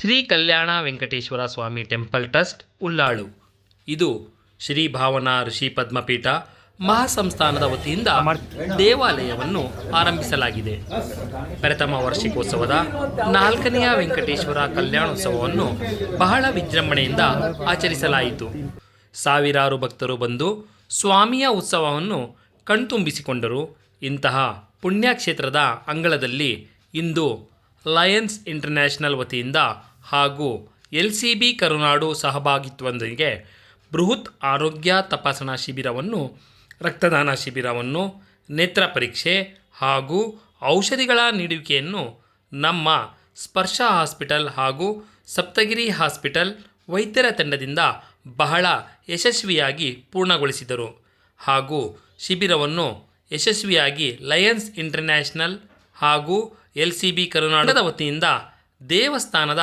Shri Kalyana Venkateshwara Swami temple trust, Ullal. ಇದು ಶ್ರೀ ಭಾವನಾ ಋಷಿ ಪದ್ಮಪೀಠ ಮಹಾಸಂಸ್ಥಾನದ ವತಿಯಿಂದ ದೇವಾಲಯವನ್ನು ಆರಂಭಿಸಲಾಗಿದೆ. ಪ್ರಥಮ ವಾರ್ಷಿಕೋತ್ಸವದ ನಾಲ್ಕನೆಯ ವೆಂಕಟೇಶ್ವರ ಕಲ್ಯಾಣೋತ್ಸವವನ್ನು ಬಹಳ ವಿಜೃಂಭಣೆಯಿಂದ ಆಚರಿಸಲಾಯಿತು. ಸಾವಿರಾರು ಭಕ್ತರು ಬಂದು ಸ್ವಾಮಿಯ ಉತ್ಸವವನ್ನು ಕಣ್ತುಂಬಿಸಿಕೊಂಡರು. ಇಂತಹ ಪುಣ್ಯಕ್ಷೇತ್ರದ ಅಂಗಳದಲ್ಲಿ ಇಂದು ಲಯನ್ಸ್ ಇಂಟರ್ನ್ಯಾಷನಲ್ ವತಿಯಿಂದ ಹಾಗೂ ಎಲ್ ಸಿ ಬಿ ಕರುನಾಡು ಸಹಭಾಗಿತ್ವದೊಂದಿಗೆ ಬೃಹತ್ ಆರೋಗ್ಯ ತಪಾಸಣಾ ಶಿಬಿರವನ್ನು, ರಕ್ತದಾನ ಶಿಬಿರವನ್ನು, ನೇತ್ರ ಪರೀಕ್ಷೆ ಹಾಗೂ ಔಷಧಿಗಳ ನೀಡುವಿಕೆಯನ್ನು ನಮ್ಮ ಸ್ಪರ್ಶ ಹಾಸ್ಪಿಟಲ್ ಹಾಗೂ ಸಪ್ತಗಿರಿ ಹಾಸ್ಪಿಟಲ್ ವೈದ್ಯರ ತಂಡದಿಂದ ಬಹಳ ಯಶಸ್ವಿಯಾಗಿ ಪೂರ್ಣಗೊಳಿಸಿದರು ಹಾಗೂ ಶಿಬಿರವನ್ನು ಯಶಸ್ವಿಯಾಗಿ ಲಯನ್ಸ್ ಇಂಟರ್ನ್ಯಾಷನಲ್ ಹಾಗೂ ಎಲ್ ಸಿ ಬಿ ಕರುನಾಡದ ವತಿಯಿಂದ ದೇವಸ್ಥಾನದ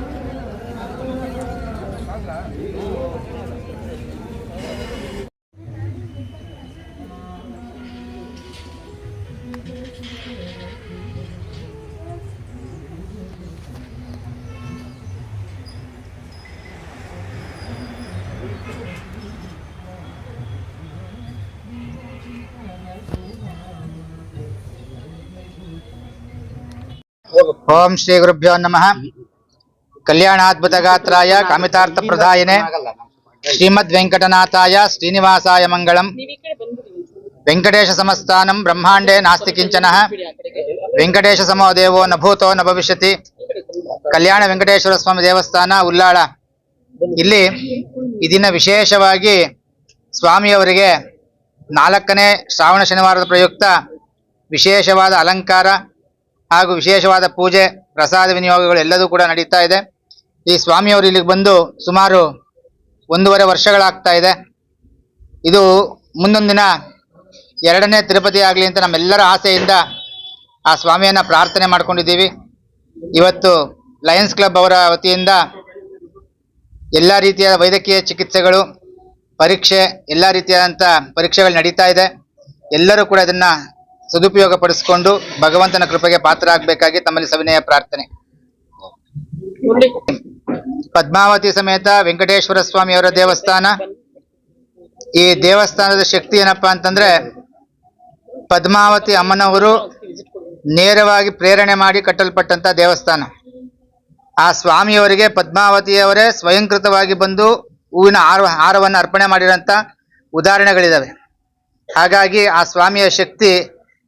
ಓಂ ಶ್ರೀ ಗುರುಭ್ಯೋ ನಮಃ. ಕಲ್ಯಾಣಾದ್ಭುತ ಗಾತ್ರಾಯ ಕಾಮಿತಾರ್ಥ ಪ್ರಧಾಯನೆ ಶ್ರೀಮದ್ ವೆಂಕಟನಾಥಾಯ ಶ್ರೀನಿವಾಸಾಯ ಮಂಗಳಂ. ವೆಂಕಟೇಶ ಸಮಸ್ಥಾನಂ ಬ್ರಹ್ಮಾಂಡೇ ನಾಸ್ತಿ ಕಿಂಚನ. ವೆಂಕಟೇಶ ಸಮೋ ದೇವೋ ನ ಭೂತೋ ನ ಭವಿಷ್ಯತಿ ಕಲ್ಯಾಣ ವೆಂಕಟೇಶ್ವರ ಸ್ವಾಮಿ ದೇವಸ್ಥಾನ ಉಲ್ಲಾಳ. ಇಲ್ಲಿ ಇದನ್ನ ದಿನ ವಿಶೇಷವಾಗಿ ಸ್ವಾಮಿಯವರಿಗೆ ನಾಲ್ಕನೇ ಶ್ರಾವಣ ಶನಿವಾರದ ಪ್ರಯುಕ್ತ ವಿಶೇಷವಾದ ಅಲಂಕಾರ ಹಾಗೂ ವಿಶೇಷವಾದ ಪೂಜೆ, ಪ್ರಸಾದ ವಿನಿಯೋಗಗಳು ಎಲ್ಲದೂ ಕೂಡ ನಡೀತಾ ಇದೆ. ಈ ಸ್ವಾಮಿಯವರು ಇಲ್ಲಿಗೆ ಬಂದು ಸುಮಾರು ಒಂದೂವರೆ ವರ್ಷಗಳಾಗ್ತಾ ಇದೆ. ಇದು ಮುಂದೊಂದಿನ ಎರಡನೇ ತಿರುಪತಿ ಆಗಲಿ ಅಂತ ನಮ್ಮೆಲ್ಲರ ಆಸೆಯಿಂದ ಆ ಸ್ವಾಮಿಯನ್ನು ಪ್ರಾರ್ಥನೆ ಮಾಡ್ಕೊಂಡಿದ್ದೀವಿ. ಇವತ್ತು ಲಯನ್ಸ್ ಕ್ಲಬ್ ಅವರ ವತಿಯಿಂದ ಎಲ್ಲ ರೀತಿಯ ವೈದ್ಯಕೀಯ ಚಿಕಿತ್ಸೆಗಳು, ಪರೀಕ್ಷೆ, ಎಲ್ಲ ರೀತಿಯಾದಂಥ ಪರೀಕ್ಷೆಗಳು ನಡೀತಾ ಇದೆ. ಎಲ್ಲರೂ ಕೂಡ ಇದನ್ನ ಸದುಪಯೋಗ ಪಡಿಸಿಕೊಂಡು ಭಗವಂತನ ಕೃಪೆಗೆ ಪಾತ್ರ ಆಗಬೇಕಾಗಿ ತಮ್ಮಲ್ಲಿ ಸವಿನಯ ಪ್ರಾರ್ಥನೆ. ಪದ್ಮಾವತಿ ಸಮೇತ ವೆಂಕಟೇಶ್ವರ ಸ್ವಾಮಿಯವರ ದೇವಸ್ಥಾನ. ಈ ದೇವಸ್ಥಾನದ ಶಕ್ತಿ ಏನಪ್ಪಾ ಅಂತಂದ್ರೆ ಪದ್ಮಾವತಿ ಅಮ್ಮನವರು ನೇರವಾಗಿ ಪ್ರೇರಣೆ ಮಾಡಿ ಕಟ್ಟಲ್ಪಟ್ಟಂತ ದೇವಸ್ಥಾನ. ಆ ಸ್ವಾಮಿಯವರಿಗೆ ಪದ್ಮಾವತಿಯವರೇ ಸ್ವಯಂಕೃತವಾಗಿ ಬಂದು ಹೂವಿನ ಹಾರ ಹಾರವನ್ನು ಅರ್ಪಣೆ ಮಾಡಿರೋಂಥ ಉದಾಹರಣೆಗಳಿದಾವೆ. ಹಾಗಾಗಿ ಆ ಸ್ವಾಮಿಯ ಶಕ್ತಿ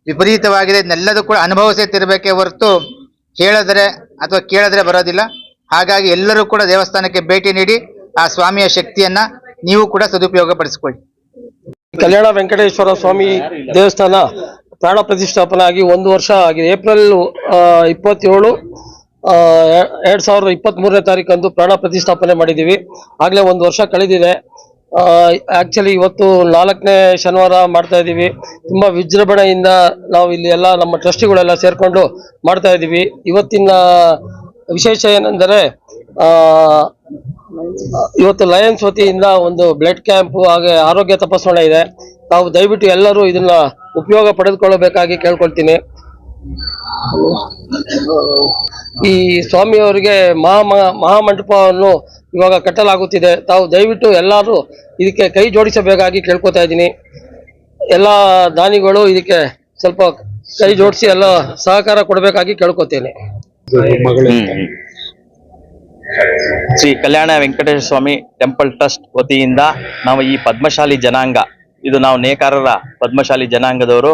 ವಿಪರೀತವಾಗಿದೆ. ಇದನ್ನೆಲ್ಲದೂ ಕೂಡ ಅನುಭವಿಸೇ ತಿರಬೇಕೇ ಹೊರತು ಹೇಳಿದ್ರೆ ಅಥವಾ ಕೇಳಿದ್ರೆ ಬರೋದಿಲ್ಲ. ಹಾಗಾಗಿ ಎಲ್ಲರೂ ಕೂಡ ದೇವಸ್ಥಾನಕ್ಕೆ ಭೇಟಿ ನೀಡಿ ಆ ಸ್ವಾಮಿಯ ಶಕ್ತಿಯನ್ನ ನೀವು ಕೂಡ ಸದುಪಯೋಗ ಪಡಿಸಿಕೊಳ್ಳಿ ಕಲ್ಯಾಣ ವೆಂಕಟೇಶ್ವರ ಸ್ವಾಮಿ ದೇವಸ್ಥಾನ ಪ್ರಾಣ ಪ್ರತಿಷ್ಠಾಪನೆ ಆಗಿ ಒಂದು ವರ್ಷ ಆಗಿದೆ. ಏಪ್ರಿಲ್ ಇಪ್ಪತ್ತೇಳು ಎರಡ್ ಸಾವಿರದ ಇಪ್ಪತ್ತ್ ಮೂರನೇ ತಾರೀಕಂದು ಪ್ರಾಣ ಪ್ರತಿಷ್ಠಾಪನೆ ಮಾಡಿದ್ದೀವಿ. ಆಗ್ಲೇ ಒಂದು ವರ್ಷ ಕಳೆದಿದೆ. ಆಕ್ಚುಲಿ ಇವತ್ತು ನಾಲ್ಕನೇ ಶನಿವಾರ ಮಾಡ್ತಾ ಇದ್ದೀವಿ. ತುಂಬಾ ವಿಜೃಂಭಣೆಯಿಂದ ನಾವು ಇಲ್ಲಿ ಎಲ್ಲ ನಮ್ಮ ಟ್ರಸ್ಟಿಗಳೆಲ್ಲ ಸೇರಿಕೊಂಡು ಮಾಡ್ತಾ ಇದ್ದೀವಿ. ಇವತ್ತಿನ ವಿಶೇಷ ಏನೆಂದರೆ ಇವತ್ತು ಲಯನ್ಸ್ ವತಿಯಿಂದ ಒಂದು ಬ್ಲಡ್ ಕ್ಯಾಂಪ್ ಹಾಗೆ ಆರೋಗ್ಯ ತಪಾಸಣೆ ಇದೆ. ನಾವು ದಯವಿಟ್ಟು ಎಲ್ಲರೂ ಇದನ್ನ ಉಪಯೋಗ ಪಡೆದುಕೊಳ್ಳಬೇಕಾಗಿ ಕೇಳ್ಕೊಳ್ತೀನಿ. ಈ ಸ್ವಾಮಿಯವರಿಗೆ ಮಹಾ ಮಹಾಮಂಟಪವನ್ನು ಇವಾಗ ಕಟ್ಟಲಾಗುತ್ತಿದೆ. ತಾವು ದಯವಿಟ್ಟು ಎಲ್ಲರೂ ಇದಕ್ಕೆ ಕೈ ಜೋಡಿಸಬೇಕಾಗಿ ಕೇಳ್ಕೊತಾ ಇದ್ದೀನಿ. ಎಲ್ಲ ದಾನಿಗಳು ಇದಕ್ಕೆ ಸ್ವಲ್ಪ ಕೈ ಜೋಡಿಸಿ ಎಲ್ಲ ಸಹಕಾರ ಕೊಡಬೇಕಾಗಿ ಕೇಳ್ಕೊತೇನೆ. ಶ್ರೀ ಕಲ್ಯಾಣ ವೆಂಕಟೇಶ್ವರ ಸ್ವಾಮಿ ಟೆಂಪಲ್ ಟ್ರಸ್ಟ್ ವತಿಯಿಂದ ನಾವು ಈ ಪದ್ಮಶಾಲಿ ಜನಾಂಗ ಇದು ನಾವು ನೇಕಾರರ ಪದ್ಮಶಾಲಿ ಜನಾಂಗದವರು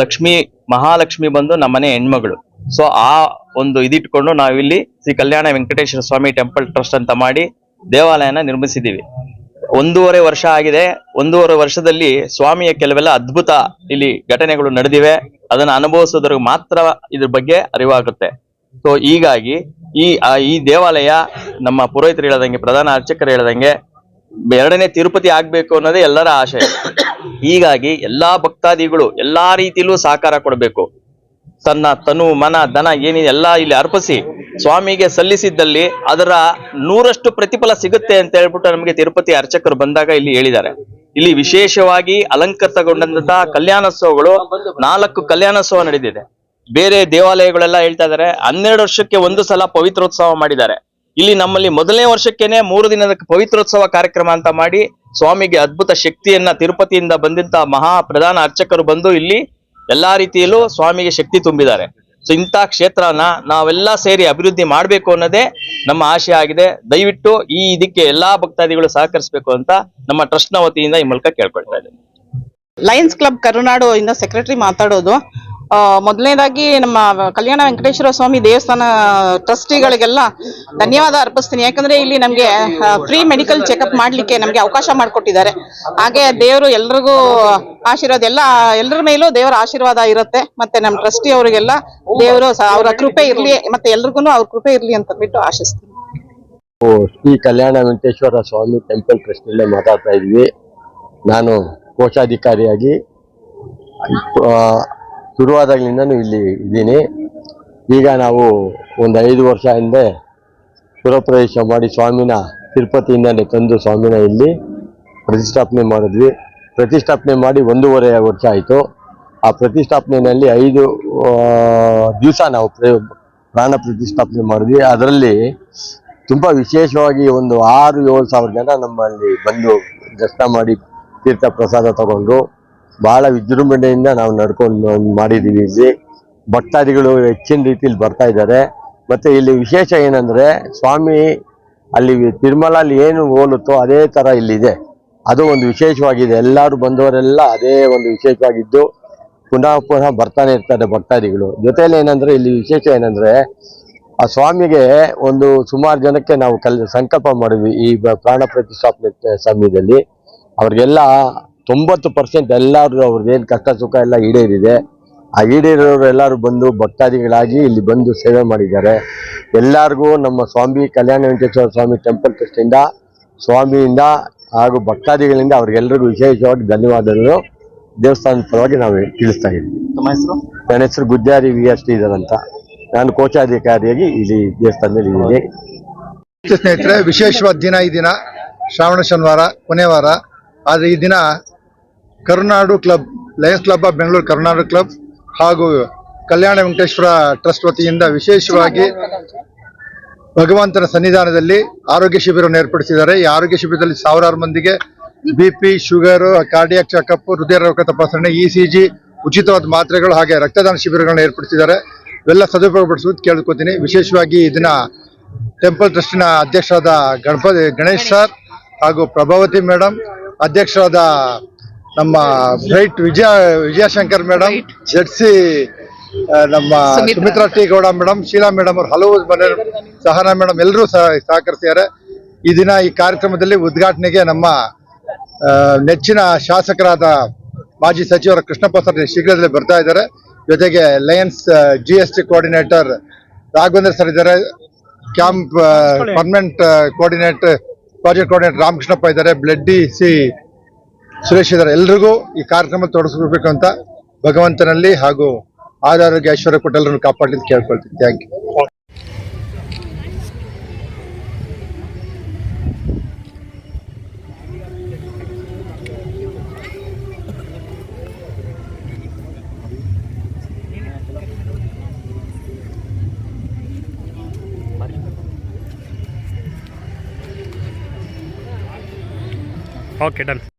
ಲಕ್ಷ್ಮಿ ಮಹಾಲಕ್ಷ್ಮಿ ಬಂದು ನಮ್ಮನೆ ಹೆಣ್ಮಗಳು. ಸೊ ಆ ಒಂದು ಇದಿಟ್ಕೊಂಡು ನಾವಿಲ್ಲಿ ಶ್ರೀ ಕಲ್ಯಾಣ ವೆಂಕಟೇಶ್ವರ ಸ್ವಾಮಿ ಟೆಂಪಲ್ ಟ್ರಸ್ಟ್ ಅಂತ ಮಾಡಿ ದೇವಾಲಯನ ನಿರ್ಮಿಸಿದ್ದೀವಿ. ಒಂದೂವರೆ ವರ್ಷ ಆಗಿದೆ. ಒಂದೂವರೆ ವರ್ಷದಲ್ಲಿ ಸ್ವಾಮಿಯ ಕೆಲವೆಲ್ಲ ಅದ್ಭುತ ಇಲ್ಲಿ ಘಟನೆಗಳು ನಡೆದಿವೆ. ಅದನ್ನ ಅನುಭವಿಸೋದ್ರಿಗೆ ಮಾತ್ರ ಇದ್ರ ಬಗ್ಗೆ ಅರಿವಾಗುತ್ತೆ. ಸೊ ಹೀಗಾಗಿ ಈ ಈ ದೇವಾಲಯ ನಮ್ಮ ಪುರೋಹಿತರು ಹೇಳದಂಗೆ, ಪ್ರಧಾನ ಅರ್ಚಕರು ಹೇಳದಂಗೆ ಎರಡನೇ ತಿರುಪತಿ ಆಗ್ಬೇಕು ಅನ್ನೋದೇ ಎಲ್ಲರ ಆಶಯ. ಹೀಗಾಗಿ ಎಲ್ಲಾ ಭಕ್ತಾದಿಗಳು ಎಲ್ಲಾ ರೀತಿಲೂ ಸಹಕಾರ ಕೊಡಬೇಕು. ತನ್ನ ತನು, ಮನ, ಧನ, ಏನಿದೆ ಎಲ್ಲ ಇಲ್ಲಿ ಅರ್ಪಿಸಿ ಸ್ವಾಮಿಗೆ ಸಲ್ಲಿಸಿದ್ದಲ್ಲಿ ಅದರ ನೂರಷ್ಟು ಪ್ರತಿಫಲ ಸಿಗುತ್ತೆ ಅಂತ ಹೇಳ್ಬಿಟ್ಟು ನಮಗೆ ತಿರುಪತಿ ಅರ್ಚಕರು ಬಂದಾಗ ಇಲ್ಲಿ ಹೇಳಿದ್ದಾರೆ. ಇಲ್ಲಿ ವಿಶೇಷವಾಗಿ ಅಲಂಕೃತಗೊಂಡಂತಹ ಕಲ್ಯಾಣೋತ್ಸವಗಳು ನಾಲ್ಕು ಕಲ್ಯಾಣೋತ್ಸವ ನಡೆದಿದೆ. ಬೇರೆ ದೇವಾಲಯಗಳೆಲ್ಲ ಹೇಳ್ತಾ ಇದಾರೆ ಹನ್ನೆರಡು ವರ್ಷಕ್ಕೆ ಒಂದು ಸಲ ಪವಿತ್ರೋತ್ಸವ ಮಾಡಿದ್ದಾರೆ. ಇಲ್ಲಿ ನಮ್ಮಲ್ಲಿ ಮೊದಲನೇ ವರ್ಷಕ್ಕೇನೆ ಮೂರು ದಿನದ ಪವಿತ್ರೋತ್ಸವ ಕಾರ್ಯಕ್ರಮ ಅಂತ ಮಾಡಿ ಸ್ವಾಮಿಗೆ ಅದ್ಭುತ ಶಕ್ತಿಯನ್ನ ತಿರುಪತಿಯಿಂದ ಬಂದಂತ ಮಹಾ ಪ್ರಧಾನ ಅರ್ಚಕರು ಬಂದು ಇಲ್ಲಿ ಎಲ್ಲಾ ರೀತಿಯಲ್ಲೂ ಸ್ವಾಮಿಗೆ ಶಕ್ತಿ ತುಂಬಿದ್ದಾರೆ. ಸೊ ಇಂಥ ಕ್ಷೇತ್ರನ ನಾವೆಲ್ಲ ಸೇರಿ ಅಭಿವೃದ್ಧಿ ಮಾಡಬೇಕು ಅನ್ನೋದೇ ನಮ್ಮ ಆಶೆ ಆಗಿದೆ. ದಯವಿಟ್ಟು ಈ ಇದಕ್ಕೆ ಎಲ್ಲಾ ಭಕ್ತಾದಿಗಳು ಸಹಕರಿಸಬೇಕು ಅಂತ ನಮ್ಮ ಟ್ರಸ್ಟ್ನ ವತಿಯಿಂದ ಈ ಮೂಲಕ ಕೇಳ್ಕೊಳ್ತಾ ಇದ್ದೇನೆ. ಲಯನ್ಸ್ ಕ್ಲಬ್ ಕರುನಾಡು ಇಂದ ಸೆಕ್ರೆಟರಿ ಮಾತಾಡೋದು. ಮೊದಲನೇದಾಗಿ ನಮ್ಮ ಕಲ್ಯಾಣ ವೆಂಕಟೇಶ್ವರ ಸ್ವಾಮಿ ದೇವಸ್ಥಾನ ಟ್ರಸ್ಟಿಗಳಿಗೆಲ್ಲ ಧನ್ಯವಾದ ಅರ್ಪಿಸ್ತೀನಿ. ಯಾಕಂದ್ರೆ ಇಲ್ಲಿ ನಮಗೆ ಫ್ರೀ ಮೆಡಿಕಲ್ ಚೆಕಪ್ ಮಾಡ್ಲಿಕ್ಕೆ ನಮಗೆ ಅವಕಾಶ ಮಾಡಿಕೊಟ್ಟಿದ್ದಾರೆ. ಹಾಗೆ ದೇವರು ಎಲ್ರಿಗೂ ಆಶೀರ್ವಾದ, ಎಲ್ಲ ಎಲ್ಲರ ಮೇಲೂ ದೇವರ ಆಶೀರ್ವಾದ ಇರುತ್ತೆ. ಮತ್ತೆ ನಮ್ಮ ಟ್ರಸ್ಟಿ ಅವರಿಗೆಲ್ಲ ದೇವರು ಅವರ ಕೃಪೆ ಇರ್ಲಿ, ಮತ್ತೆ ಎಲ್ರಿಗೂ ಅವ್ರ ಕೃಪೆ ಇರ್ಲಿ ಅಂತ ಬಿಟ್ಟು ಆಶಿಸ್ತೀನಿ. ಶ್ರೀ ಕಲ್ಯಾಣ ವೆಂಕಟೇಶ್ವರ ಸ್ವಾಮಿ ಟೆಂಪಲ್ ಟ್ರಸ್ಟಿಂದ ಮಾತಾಡ್ತಾ ಇದ್ವಿ. ನಾನು ಕೋಶಾಧಿಕಾರಿಯಾಗಿ ಶುರುವಾದಾಗಲಿಂದನೂ ಇಲ್ಲಿ ಇದ್ದೀನಿ. ಈಗ ನಾವು ಒಂದು ಐದು ವರ್ಷ ಹಿಂದೆ ಪುರಪ್ರವೇಶ ಮಾಡಿ ಸ್ವಾಮಿನ ತಿರುಪತಿಯಿಂದಲೇ ತಂದು ಸ್ವಾಮಿನ ಇಲ್ಲಿ ಪ್ರತಿಷ್ಠಾಪನೆ ಮಾಡಿದ್ವಿ. ಪ್ರತಿಷ್ಠಾಪನೆ ಮಾಡಿ ಒಂದೂವರೆ ವರ್ಷ ಆಯಿತು. ಆ ಪ್ರತಿಷ್ಠಾಪನೆಯಲ್ಲಿ ಐದು ದಿವಸ ನಾವು ಪ್ರ- ಪ್ರಾಣ ಪ್ರತಿಷ್ಠಾಪನೆ ಮಾಡಿದ್ವಿ. ಅದರಲ್ಲಿ ತುಂಬ ವಿಶೇಷವಾಗಿ ಒಂದು ಆರು ಏಳು ಸಾವಿರ ಜನ ನಮ್ಮಲ್ಲಿ ಬಂದು ದರ್ಶನ ಮಾಡಿ ತೀರ್ಥ ಪ್ರಸಾದ ತಗೊಂಡು ಬಹಳ ವಿಜೃಂಭಣೆಯಿಂದ ನಾವು ನಡ್ಕೊಂಡು ಮಾಡಿದ್ದೀವಿ. ಇಲ್ಲಿ ಭಕ್ತಾದಿಗಳು ಹೆಚ್ಚಿನ ರೀತಿಯಲ್ಲಿ ಬರ್ತಾ ಇದ್ದಾರೆ. ಮತ್ತೆ ಇಲ್ಲಿ ವಿಶೇಷ ಏನಂದ್ರೆ ಸ್ವಾಮಿ ಅಲ್ಲಿ ತಿರುಮಲಲ್ಲಿ ಏನು ಹೋಲುತ್ತೋ ಅದೇ ತರ ಇಲ್ಲಿದೆ. ಅದು ಒಂದು ವಿಶೇಷವಾಗಿದೆ. ಎಲ್ಲರೂ ಬಂದವರೆಲ್ಲ ಅದೇ ಒಂದು ವಿಶೇಷವಾಗಿದ್ದು ಪುನಃ ಪುನಃ ಬರ್ತಾನೆ ಇರ್ತಾರೆ ಭಕ್ತಾದಿಗಳು. ಜೊತೆಯಲ್ಲಿ ಏನಂದ್ರೆ ಇಲ್ಲಿ ವಿಶೇಷ ಏನಂದ್ರೆ ಆ ಸ್ವಾಮಿಗೆ ಒಂದು ಸುಮಾರು ಜನಕ್ಕೆ ನಾವು ಕಲ್, ಸಂಕಲ್ಪ ಮಾಡಿದ್ವಿ ಈ ಪ್ರಾಣ ಪ್ರತಿಷ್ಠಾಪನೆ ಸಮಯದಲ್ಲಿ. ಅವ್ರಿಗೆಲ್ಲ ತೊಂಬತ್ತು ಪರ್ಸೆಂಟ್ ಎಲ್ಲರೂ ಅವ್ರದ್ದೇನು ಕಷ್ಟ ಸುಖ ಎಲ್ಲ ಈಡೇರಿದೆ. ಆ ಈಡೇರೋರು ಎಲ್ಲರೂ ಬಂದು ಭಕ್ತಾದಿಗಳಾಗಿ ಇಲ್ಲಿ ಬಂದು ಸೇವೆ ಮಾಡಿದ್ದಾರೆ. ಎಲ್ಲರಿಗೂ ನಮ್ಮ ಸ್ವಾಮಿ ಕಲ್ಯಾಣ ವೆಂಕಟೇಶ್ವರ ಸ್ವಾಮಿ ಟೆಂಪಲ್ ಟ್ರಸ್ಟಿಂದ ಸ್ವಾಮಿಯಿಂದ ಹಾಗೂ ಭಕ್ತಾದಿಗಳಿಂದ ಅವ್ರಿಗೆಲ್ಲರಿಗೂ ವಿಶೇಷವಾಗಿ ಧನ್ಯವಾದಗಳು. ದೇವಸ್ಥಾನದ ಪರವಾಗಿ ನಾವು ತಿಳಿಸ್ತಾ ಇದ್ದೀವಿ. ತಮ್ಮ ಹೆಸರು? ನನ್ನ ಹೆಸರು ಗುದ್ದಾರಿ ವಿ ಎಸ್ ಟಿ ಅಂತ. ನಾನು ಕೋಶಾಧಿಕಾರಿಯಾಗಿ ಇಲ್ಲಿ ದೇವಸ್ಥಾನದಲ್ಲಿ ಇದ್ದೀನಿ. ಸ್ನೇಹಿತರೆ ವಿಶೇಷವಾದ ದಿನ ಈ ದಿನ. ಶ್ರಾವಣ ಶನಿವಾರ ಕೊನೆ ವಾರ. ಆದರೆ ಈ ದಿನ Karunadu club, lions club of Bengaluru Karunadu club ಹಾಗೂ ಕಲ್ಯಾಣ ವೆಂಕಟೇಶ್ವರ ಟ್ರಸ್ಟ್ ವತಿಯಿಂದ ವಿಶೇಷವಾಗಿ ಭಗವಂತನ ಸನ್ನಿಧಾನದಲ್ಲಿ ಆರೋಗ್ಯ ಶಿಬಿರವನ್ನು ಏರ್ಪಡಿಸಿದ್ದಾರೆ. ಈ ಆರೋಗ್ಯ ಶಿಬಿರದಲ್ಲಿ ಸಾವಿರಾರು ಮಂದಿಗೆ B P sugar cardiac checkup ಹೃದಯ ರೋಗ ತಪಾಸಣೆ ಇ ಸಿ ಜಿ ಉಚಿತವಾದ ಮಾತ್ರೆಗಳು ಹಾಗೆ ರಕ್ತದಾನ ಶಿಬಿರಗಳನ್ನು ಏರ್ಪಡಿಸಿದ್ದಾರೆ. ಇವೆಲ್ಲ ಸದುಪಯೋಗಪಡಿಸುವುದು ಕೇಳ್ಕೊತೀನಿ ವಿಶೇಷವಾಗಿ ಇದನ್ನ ಟೆಂಪಲ್ ಟ್ರಸ್ಟಿನ ಅಧ್ಯಕ್ಷರಾದ ಗಣಪತಿ ಗಣೇಶ್ ಸರ್ ಹಾಗೂ ಪ್ರಭಾವತಿ ಮೇಡಮ್ ಅಧ್ಯಕ್ಷರಾದ ನಮ್ಮ ಬ್ರೈಟ್ ವಿಜಯ ವಿಜಯಶಂಕರ್ ಮೇಡಮ್ ಜಡ್ಸಿ ನಮ್ಮ Sumitra. T Gowda madam Sheela madam ಅವರು ಹಲವು ಮನೆ ಸಹನಾ ಮೇಡಮ್ ಎಲ್ಲರೂ ಸಹ ಸಹಕರಿಸಿದ್ದಾರೆ. ಈ ದಿನ ಈ ಕಾರ್ಯಕ್ರಮದಲ್ಲಿ ಉದ್ಘಾಟನೆಗೆ ನಮ್ಮ ನೆಚ್ಚಿನ ಶಾಸಕರಾದ ಮಾಜಿ ಸಚಿವರ ಕೃಷ್ಣಪ್ಪ ಸರ್ ಶೀಘ್ರದಲ್ಲಿ ಬರ್ತಾ ಇದ್ದಾರೆ. ಜೊತೆಗೆ lions G S T coordinator Raghavendra sir ಇದ್ದಾರೆ. Camp permanent coordinate project coordinator Ramakrishnappa ಇದ್ದಾರೆ. ಬ್ಲಡ್ ಡಿ ಸಿ ಸುರೇಶ್ ಇದ್ದಾರೆ ಎಲ್ರಿಗೂ ಈ ಕಾರ್ಯಕ್ರಮ ತೊಡಗಿಸ್ಬೇಕು ಅಂತ ಭಗವಂತನಲ್ಲಿ ಹಾಗೂ ಆರೋಗ್ಯ ಐಶ್ವರ್ಯ ಕೊಟ್ಟೆಲ್ಲರನ್ನು ಕಾಪಾಡಲಿಕ್ಕೆ ಕಾಪಾಡಲಿ ಕೇಳ್ಕೊಳ್ತೀನಿ. Thank you okay done